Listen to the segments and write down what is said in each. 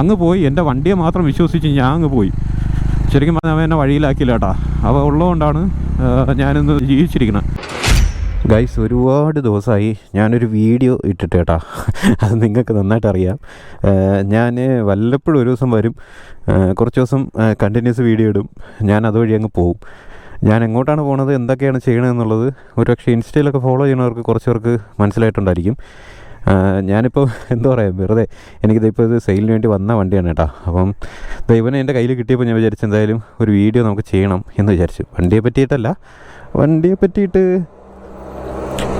അങ്ങ് പോയി. എന്റെ വണ്ടിയെ മാത്രം വിശ്വസിച്ച് ഞാൻ അങ്ങ് പോയി. ശരിക്കും പറഞ്ഞാൽ അവൻ എന്നെ വഴിയിലാക്കിയില്ല കേട്ടാ അവ ഉള്ളതുകൊണ്ടാണ് ഞാനിന്ന് ജീവിച്ചിരിക്കുന്നത്. ഗൈസ് ഒരുപാട് ദിവസമായി ഞാനൊരു വീഡിയോ ഇട്ടിട്ട് കേട്ടാ അത് നിങ്ങൾക്ക് നന്നായിട്ട് അറിയാം. ഞാൻ വല്ലപ്പോഴും ഒരു ദിവസം വരും. കുറച്ച് ദിവസം കണ്ടിന്യൂസ് വീഡിയോ ഇടും. ഞാൻ അതുവഴി അങ്ങ് പോവും. ഞാൻ എങ്ങോട്ടാണ് പോണത് എന്തൊക്കെയാണ് ചെയ്യണമെന്നുള്ളത് ഒരു പക്ഷേ ഇൻസ്റ്റയിലൊക്കെ ഫോളോ ചെയ്യുന്നവർക്ക് കുറച്ച് പേർക്ക് മനസ്സിലായിട്ടുണ്ടായിരിക്കും. ഞാനിപ്പോൾ എന്താ പറയുക വെറുതെ എനിക്കിത് ഇപ്പോൾ ഇത് സെയിലിന് വേണ്ടി വന്ന വണ്ടിയാണ് കേട്ടോ. അപ്പം ദൈവനെ എന്റെ കയ്യിൽ കിട്ടിയപ്പോൾ ഞാൻ വിചാരിച്ചു എന്തായാലും ഒരു വീഡിയോ നമുക്ക് ചെയ്യണം എന്ന് വിചാരിച്ചു. വണ്ടിയെ പറ്റിയിട്ടല്ല വണ്ടിയെ പറ്റിയിട്ട്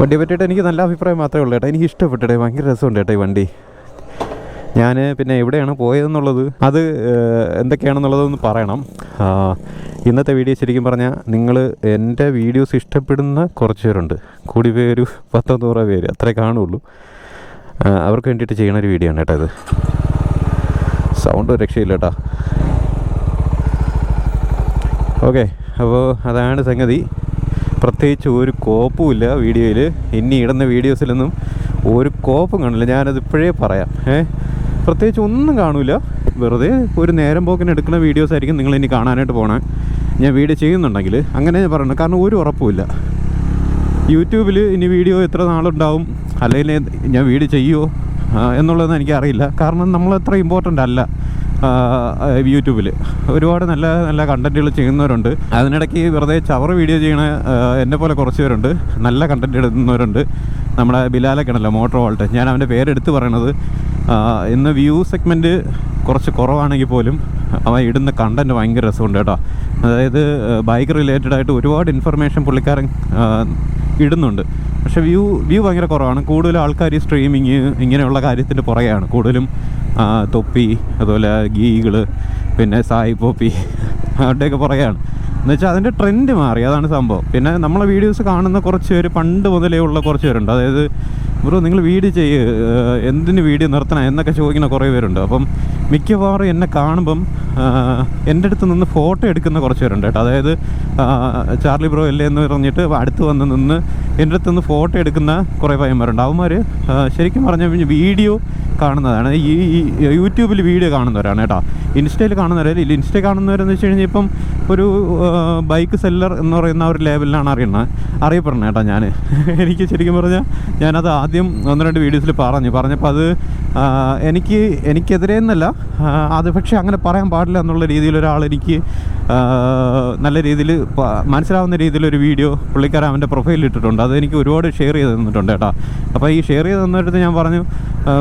വണ്ടിയെ പറ്റിയിട്ട് എനിക്ക് നല്ല അഭിപ്രായം മാത്രമേ ഉള്ളൂ കേട്ടോ. എനിക്ക് ഇഷ്ടപ്പെട്ടേ ഭയങ്കര രസമുണ്ട് കേട്ടോ ഈ വണ്ടി. ഞാൻ പിന്നെ എവിടെയാണ് പോയതെന്നുള്ളത് അത് എന്തൊക്കെയാണെന്നുള്ളതൊന്ന് പറയണം. ഇന്നത്തെ വീഡിയോ ശരിക്കും പറഞ്ഞാൽ നിങ്ങൾ എന്റെ വീഡിയോസ് ഇഷ്ടപ്പെടുന്ന കുറച്ച് പേരുണ്ട്. കൂടി പേര് പത്തോ നൂറോ പേര് അത്രേ കാണുള്ളൂ. അവർക്ക് വേണ്ടിയിട്ട് ചെയ്യണ ഒരു വീഡിയോ ആണ് കേട്ടോ ഇത്. സൗണ്ട് രക്ഷയില്ല കേട്ടോ. ഓക്കെ അപ്പോൾ അതാണ് സംഗതി. പ്രത്യേകിച്ച് ഒരു കോപ്പുമില്ല വീഡിയോയിൽ ഇനി ഇടുന്ന വീഡിയോസിലൊന്നും ഒരു കോപ്പും കാണില്ല. ഞാനത് ഇപ്പോഴേ പറയാം. ഏ? പ്രത്യേകിച്ച് ഒന്നും കാണില്ല വെറുതെ ഒരു നേരം പോക്കിന് എടുക്കുന്ന വീഡിയോസ് ആയിരിക്കും നിങ്ങൾ ഇനി കാണാനായിട്ട് പോകണേ ഞാൻ വീഡിയോ ചെയ്യുന്നുണ്ടെങ്കിൽ അങ്ങനെ ഞാൻ പറയണം കാരണം ഒരു ഉറപ്പുമില്ല യൂട്യൂബിൽ ഇനി വീഡിയോ എത്ര നാളുണ്ടാവും? അല്ലെങ്കിൽ ഞാൻ വീഡിയോ ചെയ്യുമോ എന്നുള്ളതൊന്നും എനിക്കറിയില്ല. കാരണം നമ്മൾ അത്ര ഇമ്പോർട്ടന്റ് അല്ല യൂട്യൂബിൽ ഒരുപാട് നല്ല നല്ല കണ്ടന്റുകൾ ചെയ്യുന്നവരുണ്ട്. അതിനിടയ്ക്ക് വെറുതെ ചവർ വീഡിയോ ചെയ്യണ എന്നെ പോലെ കുറച്ച് പേരുണ്ട് നല്ല കണ്ടന്റ് എടുക്കുന്നവരുണ്ട് നമ്മുടെ ബിലാലൊക്കെയാണല്ലോ മോട്ടോർ വോൾട്ട് ഞാൻ അവന്റെ പേരെടുത്ത് പറയണത് ഇന്ന് വ്യൂ സെഗ്മെന്റ് കുറച്ച് കുറവാണെങ്കിൽ പോലും അവൻ ഇടുന്ന കണ്ടന്റ് ഭയങ്കര രസമുണ്ട് കേട്ടോ. അതായത് ബൈക്ക് റിലേറ്റഡ് ആയിട്ട് ഒരുപാട് ഇൻഫർമേഷൻ പുള്ളിക്കാരൻ ഇടുന്നുണ്ട്. പക്ഷെ വ്യൂ വ്യൂ ഭയങ്കര കുറവാണ്. കൂടുതൽ ആൾക്കാർ സ്ട്രീമിങ് ഇങ്ങനെയുള്ള കാര്യത്തിന്റെ പുറകെയാണ്. കൂടുതലും തൊപ്പി അതുപോലെ ഗീകൾ പിന്നെ സായി പോപ്പി അവരുടെയൊക്കെ പുറകെയാണ്. എന്നുവെച്ചാൽ അതിന്റെ ട്രെൻഡ് മാറി. അതാണ് സംഭവം. പിന്നെ നമ്മളെ വീഡിയോസ് കാണുന്ന കുറച്ച് പേര് പണ്ട് മുതലേ ഉള്ള കുറച്ച് പേരുണ്ട്. അതായത് ബ്രോ നിങ്ങൾ വീഡിയോ ചെയ്യ് എന്തിന് വീഡിയോ നിർത്തണം? എന്നൊക്കെ ചോദിക്കുന്ന കുറേ പേരുണ്ട്. അപ്പം മിക്കവാറും എന്നെ കാണുമ്പം എന്റെ അടുത്ത് നിന്ന് ഫോട്ടോ എടുക്കുന്ന കുറച്ച് പേരുണ്ട് കേട്ടോ. അതായത് ചാർലി ബ്രോ അല്ലേ എന്ന് പറഞ്ഞിട്ട് അടുത്ത് വന്ന് നിന്ന് എന്റെ അടുത്ത് നിന്ന് ഫോട്ടോ എടുക്കുന്ന കുറേ പയ്യന്മാരുണ്ട്. അവന്മാർ ശരിക്കും പറഞ്ഞ വീഡിയോ കാണുന്നതാണ്. ഈ യൂട്യൂബിൽ വീഡിയോ കാണുന്നവരാണ് കേട്ടോ. ഇൻസ്റ്റയിൽ കാണുന്നവരല്ല? ഇല്ല ഇൻസ്റ്റയിൽ കാണുന്നവരെന്ന് വെച്ച് കഴിഞ്ഞാൽ ഇപ്പം ഒരു ബൈക്ക് സെല്ലർ എന്ന് പറയുന്ന ഒരു ലേബലിലാണ് അറിയുന്നത്. അറിയപ്പെടണം കേട്ടോ ഞാൻ എനിക്ക് ശരിക്കും പറഞ്ഞാൽ ഞാനത് ആദ്യം ഒന്ന് രണ്ട് വീഡിയോസിൽ പറഞ്ഞു. പറഞ്ഞപ്പോൾ അത് എനിക്ക് എനിക്കെതിരെ എന്നല്ല അത് പക്ഷേ അങ്ങനെ പറയാൻ പാടില്ല എന്നുള്ള രീതിയിൽ ഒരാൾ എനിക്ക് നല്ല രീതിയിൽ മനസ്സിലാവുന്ന രീതിയിലൊരു വീഡിയോ പുള്ളിക്കാരൻ അവന്റെ പ്രൊഫൈലിൽ ഇട്ടിട്ടുണ്ട്. അത് എനിക്ക് ഒരുപാട് ഷെയർ ചെയ്ത് തന്നിട്ടുണ്ട് കേട്ടോ. അപ്പോൾ ഈ ഷെയർ ചെയ്ത് തന്നിടത്ത് ഞാൻ പറഞ്ഞു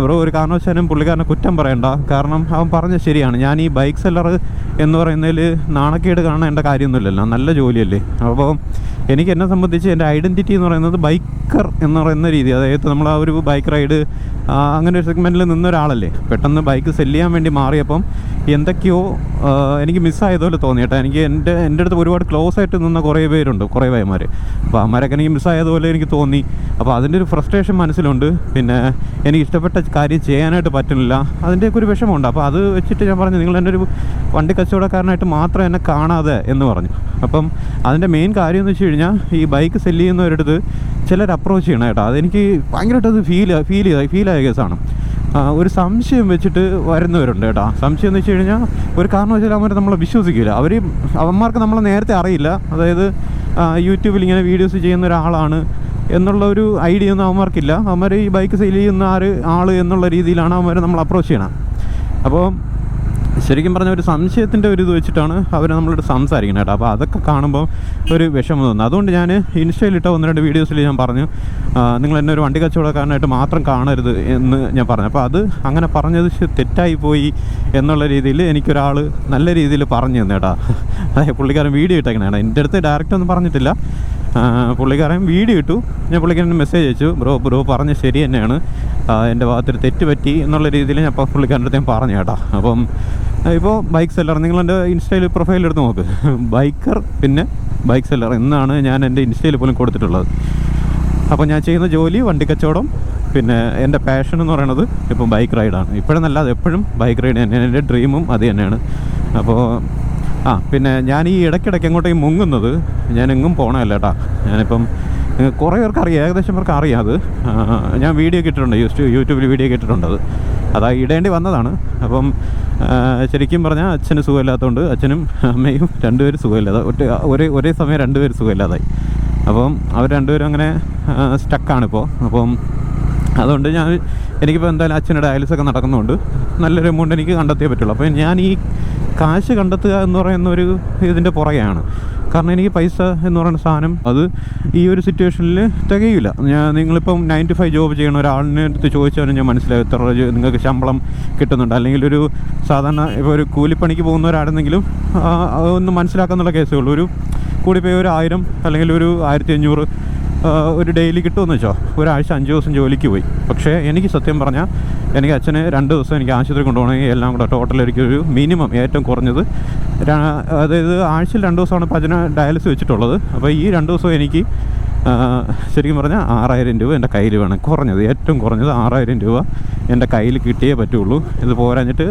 ബ്രോ ഒരു കാരണവശാലും പുള്ളിക്കാരനെ കുറ്റം പറയണ്ട. കാരണം അവൻ പറഞ്ഞത് ശരിയാണ്. ഞാൻ ഈ ബൈക്ക് സെല്ലർ എന്ന് പറയുന്നതിൽ നാണക്കേട് കാണേണ്ട കാര്യമൊന്നുമില്ലല്ലോ. നല്ല ജോലിയല്ലേ. അപ്പോൾ എനിക്ക് എന്നെ സംബന്ധിച്ച് എന്റെ ഐഡന്റിറ്റി എന്ന് പറയുന്നത് ബൈക്കർ എന്ന് പറയുന്ന രീതി. അതായത് നമ്മൾ ആ ഒരു ബൈക്ക് റൈഡ് അങ്ങനെ ഒരു സെഗ്മെന്റിൽ നിന്ന ഒരാളല്ലേ. പെട്ടെന്ന് ബൈക്ക് സെല്ല് ചെയ്യാൻ വേണ്ടി മാറിയപ്പം എന്തൊക്കെയോ എനിക്ക് മിസ്സായതുപോലെ തോന്നി എനിക്ക് എന്റെ എന്റെ അടുത്ത് ഒരുപാട് ക്ലോസ് ആയിട്ട് നിന്ന കുറേ പേരുണ്ട് കുറേ പേമാർ അപ്പോൾ അമ്മമാരൊക്കെ എനിക്ക് മിസ്സായതുപോലെ എനിക്ക് തോന്നി. അപ്പോൾ അതിന്റെ ഒരു ഫ്രസ്ട്രേഷൻ മനസ്സിലുണ്ട്. പിന്നെ എനിക്ക് ഇഷ്ടപ്പെട്ട കാര്യം ചെയ്യാനായിട്ട് പറ്റുന്നില്ല. അതിന്റെയൊക്കെ ഒരു വിഷമമുണ്ട്. അപ്പോൾ അത് വെച്ചിട്ട് ഞാൻ പറഞ്ഞു നിങ്ങൾ എന്റെ ഒരു വണ്ടി കച്ചവടക്കാരനായിട്ട് മാത്രം എന്നെ കാണാതെ എന്ന് പറഞ്ഞു. അപ്പം അതിന്റെ മെയിൻ കാര്യം എന്ന് വെച്ച് കഴിഞ്ഞാൽ ഈ ബൈക്ക് സെല്ല് ചെയ്യുന്നവരടുത്ത് ചിലർ അപ്രോച്ച് ചെയ്യണം കേട്ടോ. അതെനിക്ക് ഭയങ്കരമായിട്ട് അത് ഫീൽ ഫീൽ ചെയ്ത ഫീലായ കേസാണ്. ഒരു സംശയം വെച്ചിട്ട് വരുന്നവരുണ്ട് കേട്ടോ. സംശയം എന്ന് വെച്ച് കഴിഞ്ഞാൽ ഒരു കാരണവശാലും അവർ നമ്മളെ വിശ്വസിക്കില്ല അവർ അവന്മാർക്ക് നമ്മളെ നേരത്തെ അറിയില്ല. അതായത് യൂട്യൂബിൽ ഇങ്ങനെ വീഡിയോസ് ചെയ്യുന്ന ഒരാളാണ് എന്നുള്ള ഒരു ഐഡിയ ഒന്നും അവന്മാർക്കില്ല. അവന്മാർ ഈ ബൈക്ക് സെയിൽ ചെയ്യുന്ന ആര് ആൾ എന്നുള്ള രീതിയിലാണ് അവന്മാർ നമ്മൾ അപ്രോച്ച് ചെയ്യണം. അപ്പോൾ ശരിക്കും പറഞ്ഞ ഒരു സംശയത്തിന്റെ ഒരു ഇത് വെച്ചിട്ടാണ് അവർ നമ്മളോട് സംസാരിക്കുന്നത് കേട്ടോ. അപ്പോൾ അതൊക്കെ കാണുമ്പോൾ ഒരു വിഷമം തോന്നുന്നു അതുകൊണ്ട് ഞാൻ ഇൻസ്റ്റയിലിട്ട ഒന്ന് രണ്ട് വീഡിയോസിൽ ഞാൻ പറഞ്ഞു നിങ്ങൾ എന്നെ ഒരു വണ്ടി കച്ചവടക്കാരനായിട്ട് മാത്രം കാണരുത് എന്ന് ഞാൻ പറഞ്ഞു. അപ്പോൾ അത് അങ്ങനെ പറഞ്ഞത് തെറ്റായി പോയി എന്നുള്ള രീതിയിൽ എനിക്കൊരാൾ നല്ല രീതിയിൽ പറഞ്ഞു തന്നെ കേട്ടോ. അതായത് പുള്ളിക്കാരൻ വീഡിയോ ഇട്ടേക്കണേ എന്റെ അടുത്ത് ഡയറക്റ്റ് ഒന്നും പറഞ്ഞിട്ടില്ല. പുള്ളിക്കാരൻ വീഡിയോ ഇട്ടു. ഞാൻ പുള്ളിക്കാരൻ മെസ്സേജ് അയച്ചു. ബ്രോ ബ്രോ പറഞ്ഞ ശരി തന്നെയാണ്. എന്റെ ഭാഗത്തൊരു തെറ്റ് പറ്റി എന്നുള്ള രീതിയിൽ ഞാൻ പുള്ളിക്കാരന്റെ അടുത്ത് ഞാൻ പറഞ്ഞു കേട്ടോ. അപ്പം ഇപ്പോൾ ബൈക്ക് സെല്ലർ നിങ്ങൾ എന്റെ ഇൻസ്റ്റയിൽ പ്രൊഫൈൽ എടുത്ത് നോക്ക്. ബൈക്കർ പിന്നെ ബൈക്ക് സെല്ലർ എന്നാണ് ഞാൻ എന്റെ ഇൻസ്റ്റയിൽ പോലും കൊടുത്തിട്ടുള്ളത്. അപ്പോൾ ഞാൻ ചെയ്യുന്ന ജോലി വണ്ടി കച്ചവടം പിന്നെ എന്റെ പാഷൻ എന്ന് പറയുന്നത് ഇപ്പം ബൈക്ക് റൈഡാണ് ഇപ്പോഴെന്നല്ല അത് എപ്പോഴും ബൈക്ക് റൈഡ് തന്നെയാണ് എന്റെ ഡ്രീമും അത് തന്നെയാണ്. അപ്പോൾ ആ പിന്നെ ഞാൻ ഈ ഇടയ്ക്കിടയ്ക്ക് അങ്ങോട്ടേക്ക് മുങ്ങുന്നത് ഞാൻ എങ്ങും പോകണമല്ല കേട്ടാ. ഞാനിപ്പം കുറേ പേർക്ക് അറിയാം ഏകദേശം പേർക്ക് അറിയാം അത്. ഞാൻ വീഡിയോ കിട്ടിയിട്ടുണ്ട് യൂട്യൂബിൽ വീഡിയോ ഒക്കെ അത്. അതാ ഇടേണ്ടി വന്നതാണ്. അപ്പം ശരിക്കും പറഞ്ഞാൽ അച്ഛന് സുഖമില്ലാത്തതുകൊണ്ട് അച്ഛനും അമ്മയും രണ്ടുപേരും സുഖമില്ലാതെ ഒറ്റ ഒരേ ഒരേ സമയം രണ്ടുപേരും സുഖമില്ലാതായി. അപ്പം അവർ രണ്ടുപേരും അങ്ങനെ സ്റ്റക്കാണിപ്പോൾ അപ്പം അതുകൊണ്ട് ഞാൻ എനിക്കിപ്പോൾ എന്തായാലും അച്ഛന്റെ ഡയാലിസൊക്കെ നടക്കുന്നതുകൊണ്ട് നല്ലൊരു എമൗണ്ട് എനിക്ക് കണ്ടെത്തിയേ പറ്റുള്ളൂ. അപ്പോൾ ഞാൻ ഈ കാശ് കണ്ടെത്തുക എന്ന് പറയുന്ന ഒരു ഇതിന്റെ പുറകെയാണ്. കാരണം എനിക്ക് പൈസ എന്ന് പറയുന്ന സാധനം അത് ഈ ഒരു സിറ്റുവേഷനിൽ തികയില്ല ഞാൻ നിങ്ങളിപ്പം നയൻ ടു ഫൈവ് ജോബ് ചെയ്യണ ഒരാളിനെ അടുത്ത് ചോദിച്ചാലും ഞാൻ മനസ്സിലാവും എത്ര നിങ്ങൾക്ക് ശമ്പളം കിട്ടുന്നുണ്ട്. അല്ലെങ്കിൽ ഒരു സാധാരണ ഇപ്പോൾ ഒരു കൂലിപ്പണിക്ക് പോകുന്നവരാണെന്നെങ്കിലും ആ, ഒന്ന് മനസ്സിലാക്കാന്നുള്ള കേസേ ഉള്ളൂ. ഒരു കൂടിപ്പോയി ഒരു ആയിരം അല്ലെങ്കിൽ ഒരു ആയിരത്തി അഞ്ഞൂറ് ഒരു ഡെയിലി കിട്ടുമെന്ന് വെച്ചോ? ഒരാഴ്ച അഞ്ച് ദിവസം ജോലിക്ക് പോയി. പക്ഷേ എനിക്ക് സത്യം പറഞ്ഞാൽ എനിക്ക് അച്ഛനെ രണ്ട് ദിവസം എനിക്ക് ആശുപത്രി കൊണ്ടുപോകണമെങ്കിൽ എല്ലാം കൂടെ ടോട്ടൽ എനിക്കൊരു മിനിമം ഏറ്റവും കുറഞ്ഞത് അതായത് ആഴ്ചയിൽ രണ്ട് ദിവസമാണ് ഇപ്പോൾ അച്ഛന് ഡയാലിസ് വെച്ചിട്ടുള്ളത്. അപ്പോൾ ഈ രണ്ട് ദിവസം എനിക്ക് ശരിക്കും പറഞ്ഞാൽ ആറായിരം രൂപ എന്റെ കയ്യിൽ വേണം. കുറഞ്ഞത് ഏറ്റവും കുറഞ്ഞത് ആറായിരം രൂപ എന്റെ കയ്യിൽ കിട്ടിയേ പറ്റുള്ളൂ. ഇത് പോരാഞ്ഞിട്ട്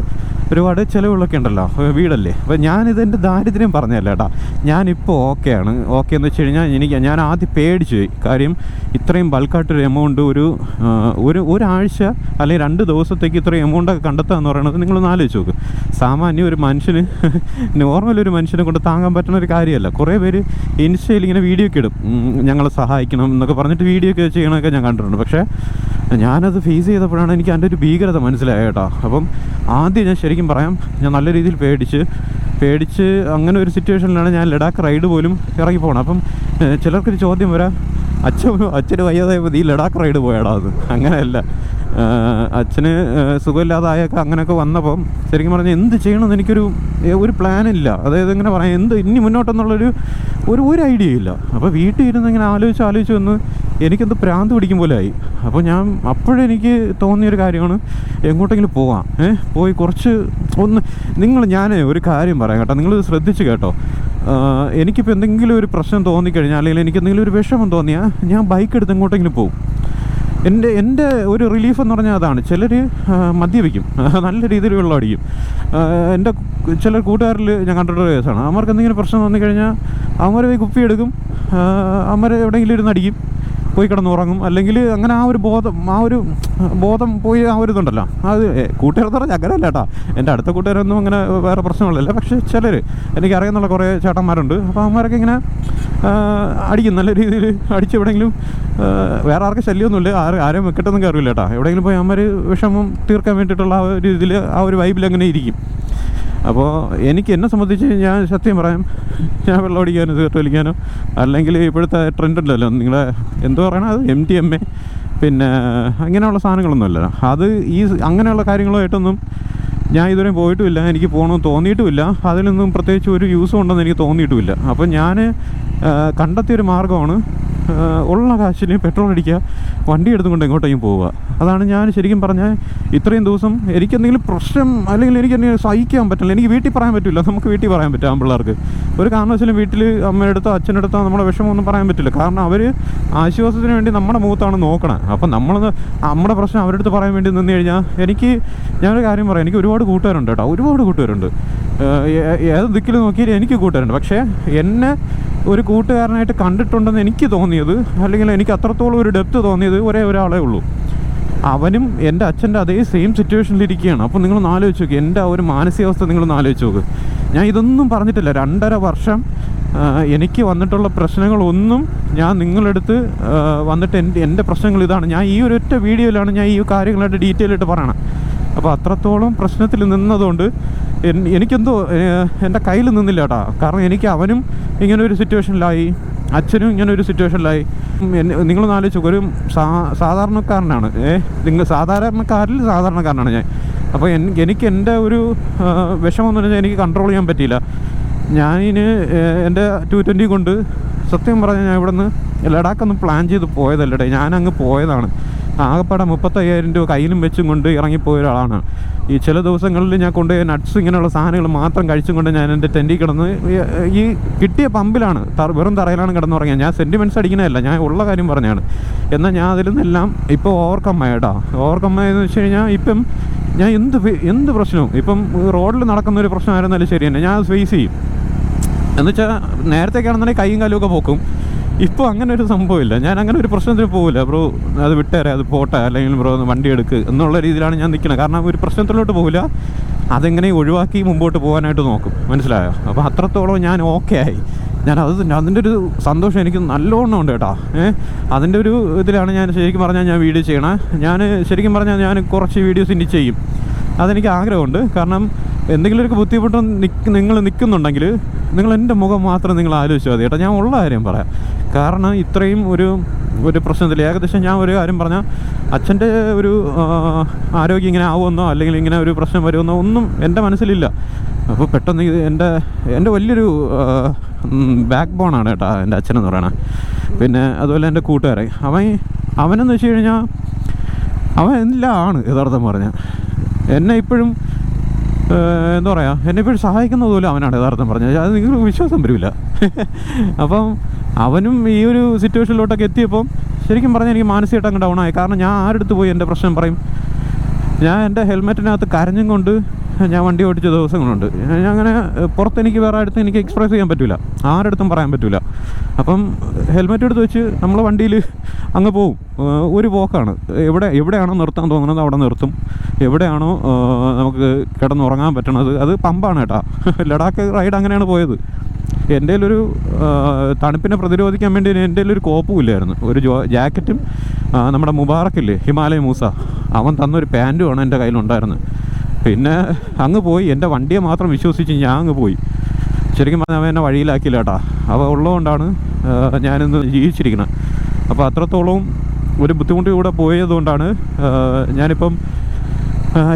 ഒരുപാട് ചിലവുകളൊക്കെ ഉണ്ടല്ലോ. വീടല്ലേ? അപ്പോൾ ഞാനിത് എന്റെ ദാരിദ്ര്യം പറഞ്ഞതല്ല കേട്ടാ ഞാനിപ്പോൾ ഓക്കെയാണ്. ഓക്കെ എന്ന് വെച്ച് കഴിഞ്ഞാൽ എനിക്ക് ഞാൻ ആദ്യം പേടിച്ചു പോയി. കാര്യം ഇത്രയും ബൾക്കായിട്ടൊരു എമൗണ്ട് ഒരു ഒരു ഒരാഴ്ച അല്ലെങ്കിൽ രണ്ട് ദിവസത്തേക്ക് ഇത്രയും എമൗണ്ടൊക്കെ കണ്ടെത്തുക എന്ന് പറയുന്നത് നിങ്ങളൊന്ന് ആലോചിച്ച് നോക്ക്. സാമാന്യം ഒരു മനുഷ്യന് നോർമൽ ഒരു മനുഷ്യനെ കൊണ്ട് താങ്ങാൻ പറ്റുന്ന ഒരു കാര്യമല്ല. കുറേ പേര് ഇൻസ്റ്റയിൽ ഇങ്ങനെ വീഡിയോ ഒക്കെ ഇടും. ഞങ്ങളെ സഹായിക്കണം എന്നൊക്കെ പറഞ്ഞിട്ട് വീഡിയോ ഒക്കെ ചെയ്യണമൊക്കെ ഞാൻ കണ്ടിട്ടുണ്ട്. പക്ഷേ ഞാനത് ഫേസ് ചെയ്തപ്പോഴാണ് എനിക്ക് അതിന്റെ ഒരു ഭീകരത മനസ്സിലായ കേട്ടോ. അപ്പം ആദ്യം ഞാൻ ശരിക്കും പറയാം ഞാൻ നല്ല രീതിയിൽ പേടിച്ച് പേടിച്ച് അങ്ങനെ ഒരു സിറ്റുവേഷനിലാണ് ഞാൻ ലഡാക്ക് റൈഡ് പോലും ഇറങ്ങി പോകണം അപ്പം ചിലർക്കൊരു ചോദ്യം വരാം അച്ഛൻ അച്ഛന് വയ്യാതായപ്പോൾ ഈ ലഡാക്ക് റൈഡ് പോയാടാ അത്. അങ്ങനെയല്ല. അച്ഛന് സുഖമില്ലാതായൊക്കെ അങ്ങനെയൊക്കെ വന്നപ്പം ശരിക്കും പറഞ്ഞാൽ എന്ത് ചെയ്യണമെന്ന് എനിക്കൊരു ഒരു പ്ലാനില്ല അതായത് ഇങ്ങനെ പറയാം എന്ത് ഇനി മുന്നോട്ടെന്നുള്ളൊരു ഒരു ഒരു ഐഡിയ ഇല്ല. അപ്പോൾ വീട്ടിൽ ഇരുന്ന് ഇങ്ങനെ ആലോചിച്ച് ആലോചിച്ച് വന്ന് എനിക്കെന്ത് പ്രാന്ത് പിടിക്കും പോലെ ആയി. അപ്പോൾ ഞാൻ അപ്പോഴെനിക്ക് തോന്നിയൊരു കാര്യമാണ് എങ്ങോട്ടെങ്കിലും പോവാം. ഏഹ് പോയി കുറച്ച് ഒന്ന് നിങ്ങൾ ഞാൻ ഒരു കാര്യം പറയാം കേട്ടോ. നിങ്ങൾ ശ്രദ്ധിച്ച് കേട്ടോ. എനിക്കിപ്പോൾ എന്തെങ്കിലും ഒരു പ്രശ്നം തോന്നിക്കഴിഞ്ഞാൽ അല്ലെങ്കിൽ എനിക്ക് എന്തെങ്കിലും ഒരു വിഷമം തോന്നിയാൽ ഞാൻ ബൈക്ക് എടുത്ത് എങ്ങോട്ടെങ്കിലും പോകും എന്റെ എന്റെ ഒരു റിലീഫ് എന്ന് പറഞ്ഞാൽ അതാണ്. ചിലർ മദ്യപിക്കും. നല്ല രീതിയിൽ വെള്ളം അടിക്കും. എന്റെ ചില കൂട്ടുകാരിൽ ഞാൻ കണ്ടിട്ടുള്ള കേസാണ്. അവർക്ക് എന്തെങ്കിലും പ്രശ്നം വന്നു കഴിഞ്ഞാൽ അവന്മാരെ പോയി കുപ്പി എടുക്കും അവർ എവിടെയെങ്കിലും ഇരുന്ന് അടിക്കും. പോയി കിടന്നുറങ്ങും അല്ലെങ്കിൽ അങ്ങനെ ആ ഒരു ബോധം ആ ഒരു ബോധം പോയി ആ ഒരു ഇതുണ്ടല്ലോ. അത് കൂട്ടുകാർ പറഞ്ഞാൽ അങ്ങനെയല്ല കേട്ടോ. എന്റെ അടുത്ത കൂട്ടുകാരൊന്നും അങ്ങനെ വേറെ പ്രശ്നങ്ങളില്ല. പക്ഷേ ചിലർ എനിക്ക് അറിയാമെന്നുള്ള കുറേ ചേട്ടന്മാരുണ്ട്. അപ്പോൾ അവന്മാരൊക്കെ ഇങ്ങനെ അടിക്കും. നല്ല രീതിയിൽ അടിച്ച് എവിടെയെങ്കിലും വേറെ ആർക്കും ശല്യമൊന്നുമില്ല. ആരും ആരും വെക്കട്ടൊന്നും കയറില്ല കേട്ടോ. എവിടെയെങ്കിലും പോയി അവന്മാർ വിഷമം തീർക്കാൻ വേണ്ടിയിട്ടുള്ള ആ ഒരു രീതിയിൽ ആ ഒരു വൈബിൽ അങ്ങനെ ഇരിക്കും. അപ്പോൾ എനിക്ക് എന്നെ സംബന്ധിച്ച് ഞാൻ സത്യം പറയാം ഞാൻ വെള്ളം അടിക്കാനോ സിഗരറ്റ് വലിക്കാനോ അല്ലെങ്കിൽ ഇപ്പോഴത്തെ ട്രെൻഡ് ഉണ്ടല്ലോ നിങ്ങളെ എന്തോ പറയണത് അത്? എം ടി എം എ പിന്നെ അങ്ങനെയുള്ള സാധനങ്ങളൊന്നുമല്ല അത് ഈ അങ്ങനെയുള്ള കാര്യങ്ങളുമായിട്ടൊന്നും ഞാൻ ഇതുവരെയും പോയിട്ടുമില്ല എനിക്ക് പോകണമെന്ന് തോന്നിയിട്ടുമില്ല. അതിലൊന്നും പ്രത്യേകിച്ച് ഒരു യൂസും ഉണ്ടെന്ന് എനിക്ക് തോന്നിയിട്ടുമില്ല. അപ്പോൾ ഞാൻ കണ്ടെത്തിയൊരു മാർഗമാണ് ഉള്ള കാശിന് പെട്രോൾ അടിക്കുക വണ്ടി എടുത്തുകൊണ്ട് എങ്ങോട്ടേക്കും പോവുക. അതാണ് ഞാൻ ശരിക്കും പറഞ്ഞാൽ ഇത്രയും ദിവസം എനിക്കെന്തെങ്കിലും പ്രശ്നം അല്ലെങ്കിൽ എനിക്ക് എന്തെങ്കിലും സഹിക്കാൻ പറ്റില്ല. എനിക്ക് വീട്ടിൽ പറയാൻ പറ്റില്ല. നമുക്ക് വീട്ടിൽ പറയാൻ പറ്റും ആമ്പിള്ളേർക്ക് ഒരു കാരണവശാലും വീട്ടിൽ അമ്മയെടുത്തോ അച്ഛനെടുത്തോ നമ്മുടെ വിഷമമൊന്നും പറയാൻ പറ്റില്ല. കാരണം അവർ ആശ്വാസത്തിന് വേണ്ടി നമ്മുടെ മുഖത്താണ് നോക്കണത് അപ്പം നമ്മൾ നമ്മുടെ പ്രശ്നം അവരുടെ അടുത്ത് പറയാൻ വേണ്ടി നിന്ന് കഴിഞ്ഞാൽ എനിക്ക് ഞാനൊരു കാര്യം പറയാം. എനിക്ക് ഒരുപാട് കൂട്ടുകാരുണ്ട് കേട്ടോ. ഒരുപാട് കൂട്ടുകാരുണ്ട്. ഏത് ദിക്കിൽ നോക്കിയാലും എനിക്ക് കൂട്ടുകാരുണ്ട്. പക്ഷേ എന്നെ ഒരു കൂട്ടുകാരനായിട്ട് കണ്ടിട്ടുണ്ടെന്ന് എനിക്ക് തോന്നിയത് അല്ലെങ്കിൽ എനിക്ക് അത്രത്തോളം ഒരു ഡെപ്ത് തോന്നിയത് ഒരേ ഒരാളേ ഉള്ളൂ. അവനും എന്റെ അച്ഛന്റെ അതേ സെയിം സിറ്റുവേഷനിലിരിക്കുകയാണ് അപ്പോൾ നിങ്ങൾ ആലോചിച്ച് നോക്ക് എന്റെ ആ ഒരു മാനസികാവസ്ഥ നിങ്ങൾ ആലോചിച്ച് നോക്ക്. ഞാൻ ഇതൊന്നും പറഞ്ഞിട്ടില്ല. രണ്ടര വർഷം എനിക്ക് വന്നിട്ടുള്ള പ്രശ്നങ്ങളൊന്നും ഞാൻ നിങ്ങളെടുത്ത് വന്നിട്ട് എന്റെ എന്റെ പ്രശ്നങ്ങൾ ഇതാണ്. ഞാൻ ഈ ഒരു ഒറ്റ വീഡിയോയിലാണ് ഞാൻ ഈ കാര്യങ്ങളായിട്ട് ഡീറ്റെയിൽ ആയിട്ട് പറയണം. അപ്പോൾ അത്രത്തോളം പ്രശ്നത്തിൽ നിന്നതുകൊണ്ട് എനിക്കെന്തോ എന്റെ കയ്യിൽ നിന്നില്ല കേട്ടോ കാരണം എനിക്ക് അവനും ഇങ്ങനെ ഒരു സിറ്റുവേഷനിലായി അച്ഛനും ഇങ്ങനെ ഒരു സിറ്റുവേഷനിലായി നിങ്ങൾ ആലോചിച്ചു ഒരു സാ സാധാരണക്കാരനാണ്. ഏ നിങ്ങൾ സാധാരണക്കാരിൽ സാധാരണക്കാരനാണ് ഞാൻ. അപ്പോൾ എനിക്ക് എന്റെ ഒരു വിഷമം എന്ന് പറഞ്ഞാൽ എനിക്ക് കൺട്രോൾ ചെയ്യാൻ പറ്റിയില്ല. ഞാനിന് എന്റെ ടു ട്വന്റി കൊണ്ട് സത്യം പറഞ്ഞാൽ ഞാൻ ഇവിടുന്ന് ലഡാക്കൊന്നും പ്ലാൻ ചെയ്ത് പോയതല്ലടേ ഞാനങ്ങ് പോയതാണ്. ആകെപ്പാടെ മുപ്പത്തയ്യായിരം രൂപ കയ്യിലും വെച്ചും കൊണ്ട് ഇറങ്ങിപ്പോയ ഒരാളാണ്. ഈ ചില ദിവസങ്ങളിൽ ഞാൻ കൊണ്ടുപോയ നട്ട്സ് ഇങ്ങനെയുള്ള സാധനങ്ങൾ മാത്രം കഴിച്ചും കൊണ്ട് ഞാൻ എന്റെ ടെന്റിൽ കിടന്ന് ഈ- കിട്ടിയ പമ്പിലാണ്. വെറും തറയിലാണ് കിടന്നുറങ്ങിയത്. ഞാൻ സെന്റിമെന്റ്സ് അടിക്കുന്നതല്ല ഞാൻ ഉള്ള കാര്യം പറഞ്ഞാണ്. എന്നാൽ ഞാൻ അതിൽ നിന്നെല്ലാം ഇപ്പോൾ ഓവർകം ആയിട്ടാ ഓവർകം വെച്ച് കഴിഞ്ഞാൽ ഇപ്പം ഞാൻ എന്ത് എന്ത് പ്രശ്നവും? ഇപ്പം റോഡിൽ നടക്കുന്ന ഒരു പ്രശ്നമായിരുന്നാലും ശരി തന്നെ. ഞാൻ ഫേസ് ചെയ്യും. എന്നുവെച്ചാൽ നേരത്തെ ആണെന്നുണ്ടെങ്കിൽ കൈയും കാലും ഒക്കെ പോക്കും. ഇപ്പോൾ അങ്ങനെ ഒരു സംഭവമില്ല. ഞാൻ അങ്ങനെ ഒരു പ്രശ്നത്തിന് പോകില്ല ബ്രോ അത് വിട്ടേരെ അത് പോട്ടെ. അല്ലെങ്കിൽ ബ്രോ വണ്ടി എടുക്ക്. എന്നുള്ള രീതിയിലാണ് ഞാൻ നിൽക്കുന്നത് കാരണം ഒരു പ്രശ്നത്തിലോട്ട് പോകില്ല അതെങ്ങനെ ഒഴിവാക്കി മുമ്പോട്ട് പോകാനായിട്ട് നോക്കും. മനസ്സിലായോ? അപ്പോൾ അത്രത്തോളം ഞാൻ ഓക്കെ ആയി. ഞാൻ അത് അതിന്റെ ഒരു സന്തോഷം എനിക്ക് നല്ലോണം ഉണ്ട് കേട്ടോ. ഏഹ് അതിന്റെ ഒരു ഇതിലാണ് ഞാൻ ശരിക്കും പറഞ്ഞാൽ ഞാൻ വീഡിയോ ചെയ്യണേ. ഞാൻ ശരിക്കും പറഞ്ഞാൽ ഞാൻ കുറച്ച് വീഡിയോസ് ഇനി ചെയ്യും. അതെനിക്ക് ആഗ്രഹമുണ്ട്. കാരണം എന്തെങ്കിലും ഒരു ബുദ്ധിമുട്ട് നിങ്ങൾ നിൽക്കുന്നുണ്ടെങ്കിൽ നിങ്ങൾ എന്റെ മുഖം മാത്രം നിങ്ങൾ ആലോചിച്ചാൽ മതി കേട്ടോ. ഞാൻ ഉള്ള കാര്യം പറയാം. കാരണം ഇത്രയും ഒരു ഒരു പ്രശ്നത്തിൽ ഏകദേശം ഞാൻ ഒരു കാര്യം പറഞ്ഞാൽ അച്ഛന്റെ ഒരു ആരോഗ്യം ഇങ്ങനെ ആവുമെന്നോ അല്ലെങ്കിൽ ഇങ്ങനെ ഒരു പ്രശ്നം വരുമെന്നോ ഒന്നും എന്റെ മനസ്സിലില്ല. അപ്പോൾ പെട്ടെന്ന് ഇത് എന്റെ എന്റെ വലിയൊരു ബാക്ക് ബോണാണ് കേട്ടോ എന്റെ അച്ഛനെന്ന് പറയണത്. പിന്നെ അതുപോലെ എന്റെ കൂട്ടുകാരെ അവൻ അവനെന്ന് വെച്ച് കഴിഞ്ഞാൽ അവൻ എല്ലാം ആണ് യഥാർത്ഥം പറഞ്ഞാൽ. എന്നെ ഇപ്പോഴും എന്താ പറയുക എന്നെ ഇപ്പോൾ സഹായിക്കുന്നത് പോലും അവനാണ് യഥാർത്ഥം പറഞ്ഞത്. അത് നിങ്ങൾക്ക് വിശ്വാസം വരില്ല. അപ്പം അവനും ഈ ഒരു സിറ്റുവേഷനിലോട്ടൊക്കെ എത്തിയപ്പം ശരിക്കും പറഞ്ഞാൽ എനിക്ക് മാനസികമായിട്ട് അങ്ങ് ഡൗൺ ആയി. കാരണം ഞാൻ ആരെടുത്ത് പോയി എന്റെ പ്രശ്നം പറയും? ഞാൻ എന്റെ ഹെൽമെറ്റിനകത്ത് കരഞ്ഞും കൊണ്ട് ഞാൻ വണ്ടി ഓടിച്ച ദിവസങ്ങളുണ്ട്. ഞാൻ അങ്ങനെ പുറത്ത് എനിക്ക് വേറെ അടുത്ത് എനിക്ക് എക്സ്പ്രസ് ചെയ്യാൻ പറ്റില്ല ആരടുത്തും പറയാൻ പറ്റില്ല അപ്പം ഹെൽമെറ്റ് എടുത്ത് വെച്ച് നമ്മൾ വണ്ടിയിൽ അങ്ങ് പോവും. ഒരു പോക്കാണ്. എവിടെ എവിടെയാണോ നിർത്താൻ തോന്നുന്നത് അവിടെ നിർത്തും. എവിടെയാണോ നമുക്ക് കിടന്നുറങ്ങാൻ പറ്റണത്. അത് പമ്പാണ് കേട്ടോ. ലഡാക്ക് റൈഡ് അങ്ങനെയാണ് പോയത്. എന്റെ ഒരു തണുപ്പിനെ പ്രതിരോധിക്കാൻ വേണ്ടി എന്റെ ഒരു കോപ്പും ഇല്ലായിരുന്നു. ഒരു ജോ ജാക്കറ്റും നമ്മുടെ മുബാറക്കില്ലേ ഹിമാലയ മൂസ. അവൻ തന്നൊരു പാന്റുമാണ് എന്റെ കയ്യിലുണ്ടായിരുന്നത്. പിന്നെ അങ്ങ് പോയി. എന്റെ വണ്ടിയെ മാത്രം വിശ്വസിച്ച് ഞാൻ അങ്ങ് പോയി. ശരിക്കും പറഞ്ഞാൽ അവൻ എന്നെ വഴിയിലാക്കിയില്ല കേട്ടാ. അവ ഉള്ളതുകൊണ്ടാണ് ഞാനിന്ന് ജീവിച്ചിരിക്കുന്നത് അപ്പോൾ അത്രത്തോളം ഒരു ബുദ്ധിമുട്ട് ബുദ്ധിമുട്ടിലൂടെ പോയതുകൊണ്ടാണ് ഞാനിപ്പം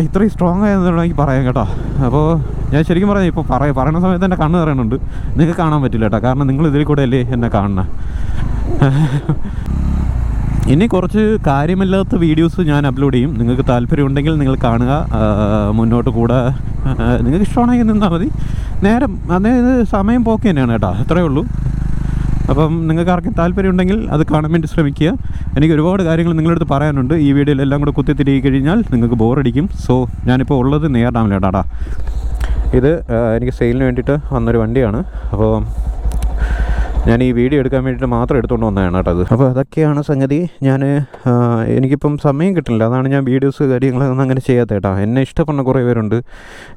ഇത്രയും സ്ട്രോങ് ആയെന്നുണ്ടെങ്കിൽ പറയാം കേട്ടോ. അപ്പോൾ ഞാൻ ശരിക്കും പറഞ്ഞു ഇപ്പോൾ പറയ പറയുന്ന സമയത്ത് എന്റെ കണ്ണ് നിറയുന്നുണ്ട്. നിങ്ങൾക്ക് കാണാൻ പറ്റില്ല കേട്ടോ. കാരണം നിങ്ങൾ ഇതിൽ കൂടെ അല്ലേ എന്നെ കാണണം ഇനി കുറച്ച് കാര്യമില്ലാത്ത വീഡിയോസ് ഞാൻ അപ്ലോഡ് ചെയ്യും. നിങ്ങൾക്ക് താല്പര്യമുണ്ടെങ്കിൽ നിങ്ങൾ കാണുക. മുന്നോട്ട് കൂടെ നിങ്ങൾക്ക് ഇഷ്ടമാണെങ്കിൽ നിന്നാൽ മതി. നേരം അതായത് സമയം പോക്ക് തന്നെയാണ് കേട്ടോ. അത്രയേ ഉള്ളൂ. അപ്പം നിങ്ങൾക്ക് ആർക്കും താല്പര്യമുണ്ടെങ്കിൽ അത് കാണാൻ വേണ്ടി ശ്രമിക്കുക. എനിക്ക് ഒരുപാട് കാര്യങ്ങൾ നിങ്ങളടുത്ത് പറയാനുണ്ട്. ഈ വീഡിയോയിൽ എല്ലാം കൂടെ കുത്തിത്തിരികി കഴിഞ്ഞാൽ നിങ്ങൾക്ക് ബോറടിക്കും. സോ ഞാനിപ്പോൾ ഉള്ളത് നേരിടാമല്ലേ ഡാടാ ഇത് എനിക്ക് സെയിലിന് വേണ്ടിയിട്ട് വന്നൊരു വണ്ടിയാണ്. അപ്പോൾ ഞാൻ ഈ വീഡിയോ എടുക്കാൻ വേണ്ടിയിട്ട് മാത്രം എടുത്തുകൊണ്ട് വന്നതാണ് കേട്ടോ അത്. അപ്പോൾ അതൊക്കെയാണ് സംഗതി. ഞാൻ എനിക്കിപ്പം സമയം കിട്ടില്ല അതാണ് ഞാൻ വീഡിയോസ് കാര്യങ്ങളൊന്നും അങ്ങനെ ചെയ്യാത്ത കേട്ടോ. എന്നെ ഇഷ്ടപ്പെടുന്ന കുറേ പേരുണ്ട്.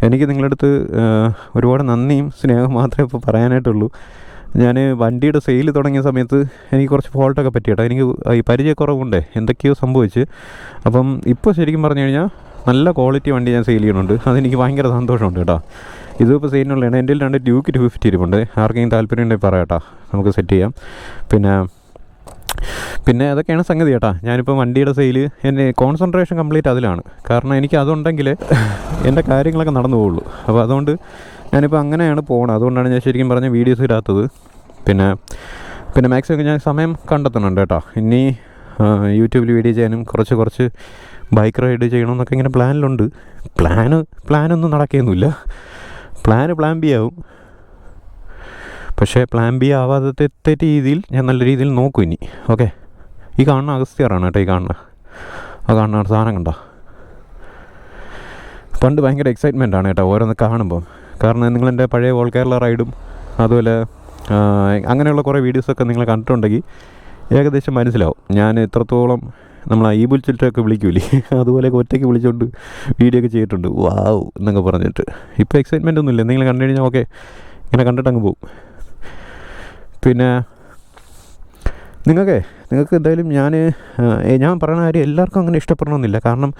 എനിക്ക് നിങ്ങളുടെ അടുത്ത് ഒരുപാട് നന്ദിയും സ്നേഹവും മാത്രമേ ഇപ്പോൾ പറയാനായിട്ടുള്ളൂ. ഞാൻ വണ്ടിയുടെ സെയിൽ തുടങ്ങിയ സമയത്ത് എനിക്ക് കുറച്ച് ഫോൾട്ടൊക്കെ പറ്റി കേട്ടോ. എനിക്ക് ഈ പരിചയക്കുറവുണ്ടേ. എന്തൊക്കെയോ സംഭവിച്ച്. അപ്പം ഇപ്പോൾ ശരിക്കും പറഞ്ഞു കഴിഞ്ഞാൽ നല്ല ക്വാളിറ്റി വണ്ടി ഞാൻ സെയിൽ ചെയ്യുന്നുണ്ട്. അതെനിക്ക് ഭയങ്കര സന്തോഷമുണ്ട് കേട്ടോ. ഇതിപ്പോൾ സെയിലിനുള്ളതാണ് എന്റെ രണ്ട് ഡ്യൂക്ക് ടു ഫിഫ്റ്റി ഇരിപ്പുണ്ട്. ആർക്കെങ്കിലും താല്പര്യം ഉണ്ടെങ്കിൽ പറയാം നമുക്ക് സെറ്റ് ചെയ്യാം. പിന്നെ പിന്നെ അതൊക്കെയാണ് സംഗതി കേട്ടാ. ഞാനിപ്പോൾ വണ്ടിയുടെ സെയിൽ എന്റെ കോൺസെൻട്രേഷൻ കംപ്ലീറ്റ് അതിലാണ്. കാരണം എനിക്ക് അതുണ്ടെങ്കിൽ എന്റെ കാര്യങ്ങളൊക്കെ നടന്നു പോകുള്ളൂ അപ്പോൾ അതുകൊണ്ട് ഞാനിപ്പോൾ അങ്ങനെയാണ് പോകുന്നത് അതുകൊണ്ടാണ് ഞാൻ ശരിക്കും പറഞ്ഞ വീഡിയോസ് ഇടാത്തത്. പിന്നെ പിന്നെ മാക്സിമം ഞാൻ സമയം കണ്ടെത്തുന്നുണ്ട് കേട്ടോ. ഇനി യൂട്യൂബിൽ വീഡിയോ ചെയ്യാനും കുറച്ച് കുറച്ച് ബൈക്ക് റൈഡ് ചെയ്യണമെന്നൊക്കെ ഇങ്ങനെ പ്ലാനിലുണ്ട് പ്ലാന് പ്ലാനൊന്നും നടക്കുകയൊന്നുമില്ല പ്ലാന് പ്ലാൻ ബി ആവും. പക്ഷേ പ്ലാൻ ബി ആവാത്ത രീതിയിൽ ഞാൻ നല്ല രീതിയിൽ നോക്കും ഇനി. ഓക്കെ ഈ കാണുന്ന അഗസ്ത്യാറാണ് കേട്ടോ ഈ കാണുന്ന. ആ കാണുന്ന സാധനം കണ്ടോ? പണ്ട് ഭയങ്കര എക്സൈറ്റ്മെന്റ് ആണ് കേട്ടോ ഓരോന്ന് കാണുമ്പോൾ കാരണം നിങ്ങളെന്റെ പഴയ ഓൾ കേരള റൈഡും അതുപോലെ അങ്ങനെയുള്ള കുറേ വീഡിയോസൊക്കെ നിങ്ങൾ കണ്ടിട്ടുണ്ടെങ്കിൽ ഏകദേശം മനസ്സിലാവും. ഞാൻ എത്രത്തോളം നമ്മൾ ഈ വിളിച്ചിട്ടൊക്കെ വിളിക്കൂലേ? അതുപോലെ ഒറ്റയ്ക്ക് വിളിച്ചുകൊണ്ട് വീഡിയോ ഒക്കെ ചെയ്തിട്ടുണ്ട്. വാവ് എന്നൊക്കെ പറഞ്ഞിട്ട്. ഇപ്പോൾ എക്സൈറ്റ്മെന്റ് ഒന്നുമില്ല. എന്തെങ്കിലും കണ്ടു കഴിഞ്ഞാൽ ഓക്കെ ഇങ്ങനെ കണ്ടിട്ട് അങ്ങ് പോകും പിന്നെ നിങ്ങൾക്ക് നിങ്ങൾക്ക് എന്തായാലും ഞാൻ ഞാൻ പറയുന്ന കാര്യം എല്ലാവർക്കും അങ്ങനെ ഇഷ്ടപ്പെടണമെന്നില്ല. കാരണം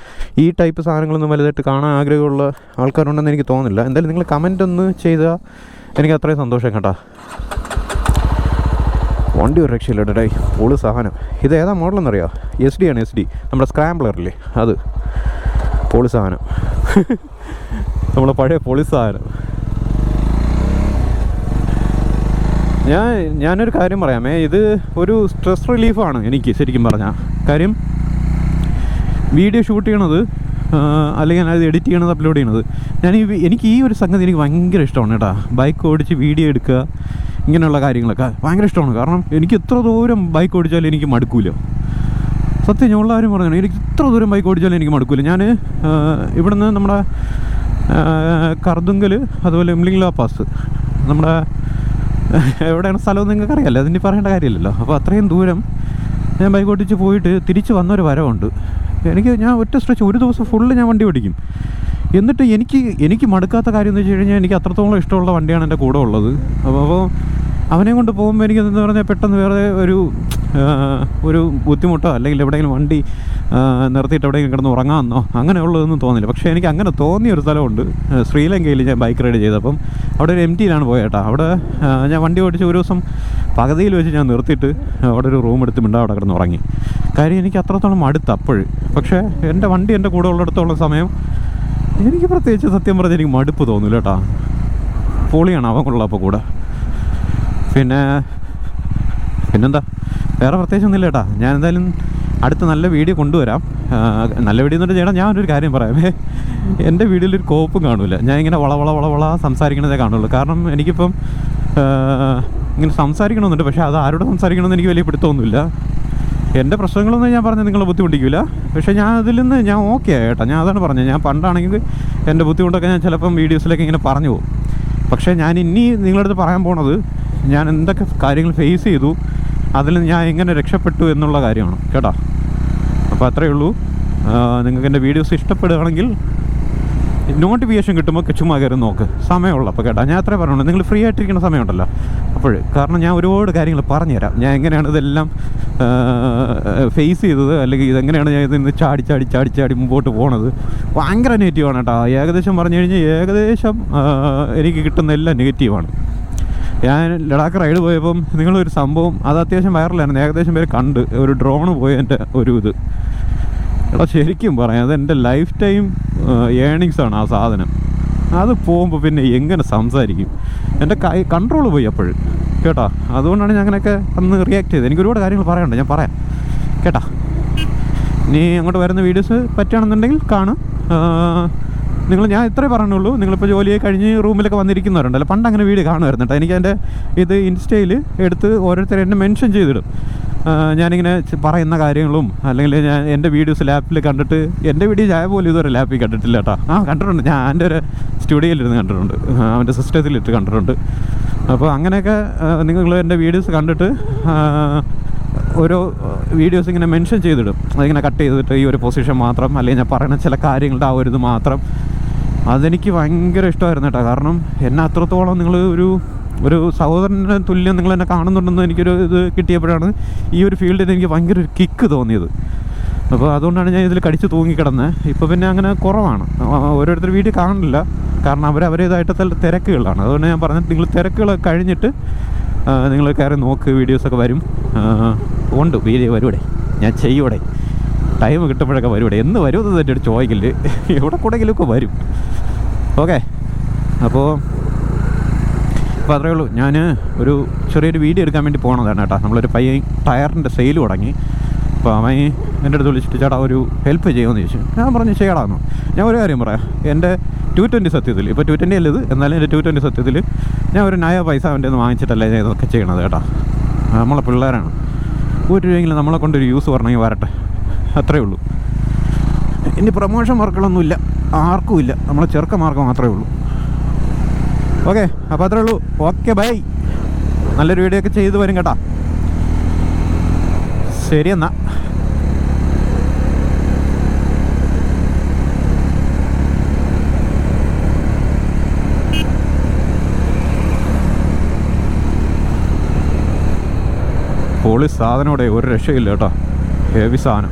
ഈ ടൈപ്പ് സാധനങ്ങളൊന്നും വലുതായിട്ട് കാണാൻ ആഗ്രഹമുള്ള ആൾക്കാരുണ്ടെന്ന് എനിക്ക് തോന്നുന്നില്ല. എന്തായാലും നിങ്ങൾ കമന്റ് ഒന്ന് ചെയ്താൽ എനിക്ക് അത്രയും സന്തോഷം കേട്ടോ. വണ്ടി ഒരു രക്ഷയില്ല ഡേ പൊളി സാധനം. ഇത് ഏതാ മോഡലെന്നറിയോ എസ് ഡി ആണ് എസ് ഡി നമ്മുടെ സ്ക്രാംബ്ലറില്ലേ അത്. പൊളി സാധനം. നമ്മളെ പഴയ പൊളി സാധനം. ഞാൻ ഞാനൊരു കാര്യം പറയാമേ. ഇത് ഒരു സ്ട്രെസ് റിലീഫാണ് എനിക്ക് ശരിക്കും പറഞ്ഞാൽ കാര്യം വീഡിയോ ഷൂട്ട് ചെയ്യണത് അല്ലെങ്കിൽ ഞാനത് എഡിറ്റ് ചെയ്യണത് അപ്ലോഡ് ചെയ്യണത്. ഞാൻ ഈ എനിക്ക് ഈ ഒരു സംഗതി എനിക്ക് ഭയങ്കര ഇഷ്ടമാണ് കേട്ടോ. ബൈക്ക് ഓടിച്ച് വീഡിയോ എടുക്കുക ഇങ്ങനെയുള്ള കാര്യങ്ങളൊക്കെ ഭയങ്കര ഇഷ്ടമാണ്. കാരണം എനിക്ക് എത്ര ദൂരം ബൈക്ക് ഓടിച്ചാലും എനിക്ക് മടുക്കൂല. സത്യം ഞാൻ ഉള്ളവരും പറഞ്ഞാണ് എനിക്ക് ഇത്ര ദൂരം ബൈക്ക് ഓടിച്ചാലും എനിക്ക് മടുക്കൂല. ഞാൻ ഇവിടുന്ന് നമ്മുടെ കർദുങ്കൽ അതുപോലെ ഇംലിംഗ്ലാ പാസ് നമ്മുടെ എവിടെയാണ് സ്ഥലം നിങ്ങൾക്ക് അറിയാമല്ലോ അതിന് പറയേണ്ട കാര്യമില്ലല്ലോ. അപ്പോൾ അത്രയും ദൂരം ഞാൻ ബൈക്ക് ഓടിച്ച് പോയിട്ട് തിരിച്ച് വന്നൊരു വരവുണ്ട്. എനിക്ക് ഞാൻ ഒറ്റ സ്ട്രെച്ച് ഒരു ദിവസം ഫുള്ള് ഞാൻ വണ്ടി ഓടിക്കും. എന്നിട്ട് എനിക്ക് എനിക്ക് മടുക്കാത്ത കാര്യം എന്ന് വെച്ച് കഴിഞ്ഞാൽ എനിക്ക് അത്രത്തോളം ഇഷ്ടമുള്ള വണ്ടിയാണ് എന്റെ കൂടെ ഉള്ളത്. അപ്പോൾ അപ്പോൾ അവനെ കൊണ്ട് പോകുമ്പോൾ എനിക്ക് എന്ന് പറഞ്ഞാൽ പെട്ടെന്ന് വേറെ ഒരു ഒരു ബുദ്ധിമുട്ടോ അല്ലെങ്കിൽ എവിടെയെങ്കിലും വണ്ടി നിർത്തിയിട്ട് എവിടെയെങ്കിലും കിടന്ന് ഉറങ്ങാമെന്നോ അങ്ങനെയുള്ളതൊന്നും തോന്നില്ല. പക്ഷേ എനിക്ക് അങ്ങനെ തോന്നിയ ഒരു സ്ഥലമുണ്ട്. ശ്രീലങ്കയിൽ ഞാൻ ബൈക്ക് റൈഡ് ചെയ്തപ്പം അവിടെ ഒരു എം ടിയിലാണ് പോയേട്ടാ. അവിടെ ഞാൻ വണ്ടി ഓടിച്ച് ഒരു ദിവസം പകുതിയിൽ വെച്ച് ഞാൻ നിർത്തിയിട്ട് അവിടെ ഒരു റൂം എടുത്ത് മിണ്ടാ അവിടെ കിടന്ന് ഉറങ്ങി. കാര്യം എനിക്ക് അത്രത്തോളം അടുത്ത് അപ്പോഴ്. പക്ഷേ എന്റെ വണ്ടി എന്റെ കൂടെ ഉള്ളിടത്തോളം സമയം എനിക്ക് പ്രത്യേകിച്ച് സത്യം പറഞ്ഞാൽ എനിക്ക് മടുപ്പ് തോന്നില്ല കേട്ടാ പൊളിയാണ് അവൻ കൊള്ളപ്പോൾ കൂടെ. പിന്നെ പിന്നെന്താ? വേറെ പ്രത്യേകിച്ചൊന്നുമില്ല കേട്ടാ ഞാൻ എന്തായാലും അടുത്ത നല്ല വീഡിയോ കൊണ്ടുവരാം. നല്ല വീഡിയോ എന്ന് ചേട്ടാ ഒരു കാര്യം പറയാം. എന്റെ വീഡിയോയിൽ ഒരു കോപ്പും കാണില്ല ഞാൻ ഇങ്ങനെ വള വള വള വള സംസാരിക്കണതേ കാണുള്ളൂ. കാരണം എനിക്കിപ്പം ഇങ്ങനെ സംസാരിക്കണമെന്നുണ്ട്. പക്ഷേ അത് ആരോട് സംസാരിക്കണമെന്ന് എനിക്ക് വലിയ പിടുത്തമൊന്നുമില്ല. എന്റെ പ്രശ്നങ്ങളൊന്നും ഞാൻ പറഞ്ഞാൽ നിങ്ങളെ ബുദ്ധിമുട്ടിക്കില്ല പക്ഷേ ഞാൻ അതിൽ നിന്ന് ഞാൻ ഓക്കെ ആയിട്ടാ ഞാൻ അതാണ് പറഞ്ഞത്. ഞാൻ പണ്ടാണെങ്കിൽ എന്റെ ബുദ്ധിമുട്ടൊക്കെ ഞാൻ ചിലപ്പം വീഡിയോസിലൊക്കെ ഇങ്ങനെ പറഞ്ഞു പോകും. പക്ഷേ ഞാൻ ഇനി നിങ്ങളടുത്ത് പറയാൻ പോണത് ഞാൻ എന്തൊക്കെ കാര്യങ്ങൾ ഫേസ് ചെയ്തു അതിൽ ഞാൻ എങ്ങനെ രക്ഷപ്പെട്ടു എന്നുള്ള കാര്യമാണ്. കേട്ടോ? അപ്പോൾ അത്രയേ ഉള്ളൂ. നിങ്ങൾക്ക് എന്റെ വീഡിയോസ് ഇഷ്ടപ്പെടുകയാണെങ്കിൽ നോട്ടിഫിക്കേഷൻ കിട്ടുമ്പോൾ ചുമ്മാ കയറി നോക്ക്. സമയമുള്ളപ്പോൾ കേട്ടോ ഞാൻ അത്രേ പറഞ്ഞു നിങ്ങൾ ഫ്രീ ആയിട്ടിരിക്കുന്ന സമയമുണ്ടല്ലോ. അപ്പോൾ കാരണം ഞാൻ ഒരുപാട് കാര്യങ്ങൾ പറഞ്ഞുതരാം. ഞാൻ എങ്ങനെയാണ് ഇതെല്ലാം ഫേസ് ചെയ്തത് അല്ലെങ്കിൽ ഇതെങ്ങനെയാണ് ഞാൻ ഇതിൽ ചാടി ചാടി ചാടി ചാടി മുമ്പോട്ട് പോണത്. ഭയങ്കര നെഗറ്റീവാണ് കേട്ടോ. ഏകദേശം പറഞ്ഞു കഴിഞ്ഞാൽ ഏകദേശം എനിക്ക് കിട്ടുന്ന എല്ലാം നെഗറ്റീവാണ് ഞാൻ ലഡാക്ക് റൈഡ് പോയപ്പം നിങ്ങളൊരു സംഭവം അത് അത്യാവശ്യം വൈറലായിരുന്നു ഏകദേശം പേര് കണ്ട്. ഒരു ഡ്രോണ് പോയതിന്റെ ഒരു ഇത്. എടാ ശരിക്കും പറയാം അത് എന്റെ ലൈഫ് ടൈം ഏണിങ്സ് ആണ് ആ സാധനം. അത് പോകുമ്പോൾ പിന്നെ എങ്ങനെ സംസാരിക്കും? എന്റെ കൈ കൺട്രോൾ പോയി അപ്പോൾ കേട്ടോ അതുകൊണ്ടാണ് ഞാൻ അങ്ങനെയൊക്കെ അന്ന് റിയാക്ട് ചെയ്തത്. എനിക്ക് ഒരുപാട് കാര്യങ്ങൾ പറയാനുണ്ട് ഞാൻ പറയാം. കേട്ടാ നീ അങ്ങോട്ട് വരുന്ന വീഡിയോസ് പറ്റുകയാണെന്നുണ്ടെങ്കിൽ കാണും. നിങ്ങൾ ഞാൻ ഇത്രേ പറഞ്ഞുള്ളൂ. നിങ്ങളിപ്പോൾ ജോലിയെ കഴിഞ്ഞ് റൂമിലൊക്കെ വന്നിരിക്കുന്നവരുണ്ടല്ലോ. പണ്ട് അങ്ങനെ വീഡിയോ കാണുമായിരുന്നു കേട്ടോ. എനിക്ക് എന്റെ ഇത് ഇൻസ്റ്റയിൽ എടുത്ത് ഓരോരുത്തർ എന്നെ മെൻഷൻ ചെയ്തിടും. ഞാനിങ്ങനെ പറയുന്ന കാര്യങ്ങളും അല്ലെങ്കിൽ ഞാൻ എന്റെ വീഡിയോസ് ലാപ്പിൽ കണ്ടിട്ട് എന്റെ വീഡിയോ ചായ പോലും ഇതുവരെ ലാപ്പിൽ കണ്ടിട്ടില്ല കേട്ടോ. ആ കണ്ടിട്ടുണ്ട്. ഞാൻ എന്റെ ഒരു സ്റ്റുഡിയോയിലിരുന്ന് കണ്ടിട്ടുണ്ട്. അവന്റെ സിസ്റ്റത്തിലിട്ട് കണ്ടിട്ടുണ്ട്. അപ്പോൾ അങ്ങനെയൊക്കെ നിങ്ങൾ എന്റെ വീഡിയോസ് കണ്ടിട്ട് ഓരോ വീഡിയോസ് ഇങ്ങനെ മെൻഷൻ ചെയ്തിടും. അതിങ്ങനെ കട്ട് ചെയ്തിട്ട് ഈ ഒരു പൊസിഷൻ മാത്രം അല്ലെങ്കിൽ ഞാൻ പറയുന്ന ചില കാര്യങ്ങളുടെ ആ ഒരു ഇത് മാത്രം. അതെനിക്ക് ഭയങ്കര ഇഷ്ടമായിരുന്നു കേട്ടോ. കാരണം എന്നെ അത്രത്തോളം നിങ്ങൾ ഒരു ഒരു സഹോദരന്റെ തുല്യം നിങ്ങൾ എന്നെ കാണുന്നുണ്ടെന്ന് എനിക്കൊരു ഇത് കിട്ടിയപ്പോഴാണ് ഈ ഒരു ഫീൽഡിൽ എനിക്ക് ഭയങ്കര ഒരു കിക്ക് തോന്നിയത്. അപ്പോൾ അതുകൊണ്ടാണ് ഞാൻ ഇതിൽ കടിച്ച് തൂങ്ങിക്കിടന്നത് ഇപ്പോൾ പിന്നെ അങ്ങനെ കുറവാണ്. ഓരോരുത്തർ വീഡിയോ കാണില്ല കാരണം അവർ അവരേതായിട്ട് തിരക്കുകളാണ്. അതുകൊണ്ട് ഞാൻ പറഞ്ഞത് നിങ്ങൾ തിരക്കുകളൊക്കെ കഴിഞ്ഞിട്ട് നിങ്ങൾ കയറി നോക്ക് വീഡിയോസൊക്കെ വരും. ഉണ്ട് വീഡിയോ വരൂടെ. ഞാൻ ചെയ്യൂടെ ടൈം കിട്ടുമ്പോഴൊക്കെ വരും ഇവിടെ. എന്ന് വരുമെന്ന് തന്നെ ഒരു ചോദിക്കില്ല എവിടെ കൂടെങ്കിലുമൊക്കെ വരും. ഓക്കെ അപ്പോൾ അപ്പോൾ അത്രയേ ഉള്ളൂ. ഞാൻ ഒരു ചെറിയൊരു വീഡിയോ എടുക്കാൻ വേണ്ടി പോകണതാണ് കേട്ടോ. നമ്മളൊരു പയ്യൻ ടയറിന്റെ സെയിൽ തുടങ്ങി. അപ്പോൾ അവൻ എന്റെ അടുത്ത് വിളിച്ചിട്ട് ചേട്ടാ ഒരു ഹെൽപ്പ് ചെയ്യുമെന്ന് ചോദിച്ചു. ഞാൻ പറഞ്ഞു ചെയ്യടാന്ന്. ഞാൻ ഒരു കാര്യം പറയാം. എന്റെ ടു ട്വന്റി സത്യത്തിൽ ഇപ്പോൾ ടു ട്വന്റി അല്ലത് എന്നാലും എന്റെ ടു ട്വന്റി സത്യത്തിൽ ഞാൻ ഒരു നയ പൈസ അവന്റെ ഒന്ന് വാങ്ങിച്ചിട്ടല്ലേ ഞാൻ ഇതൊക്കെ ചെയ്യണത് കേട്ടോ. നമ്മളെ പിള്ളേരാണ്. ഒരു രൂപയെങ്കിലും നമ്മളെ കൊണ്ടൊരു യൂസ് പറഞ്ഞെങ്കിൽ വരട്ടെ. അത്രേ ഉള്ളൂ. ഇനി പ്രൊമോഷൻ വർക്കുകളൊന്നുമില്ല. ആർക്കുമില്ല. നമ്മളെ ചെറുക്കന്മാർക്ക് മാത്രമേ ഉള്ളൂ. ഓക്കെ അപ്പോൾ അത്രേ ഉള്ളൂ. ഓക്കെ ബൈ നല്ലൊരു വീഡിയോ ഒക്കെ ചെയ്തു വരും കേട്ടാ. ശരി എന്നാ. പോളി സാധനം ഇവിടെ ഒരു രക്ഷയില്ല കേട്ടോ. ഹെവി സാധനം.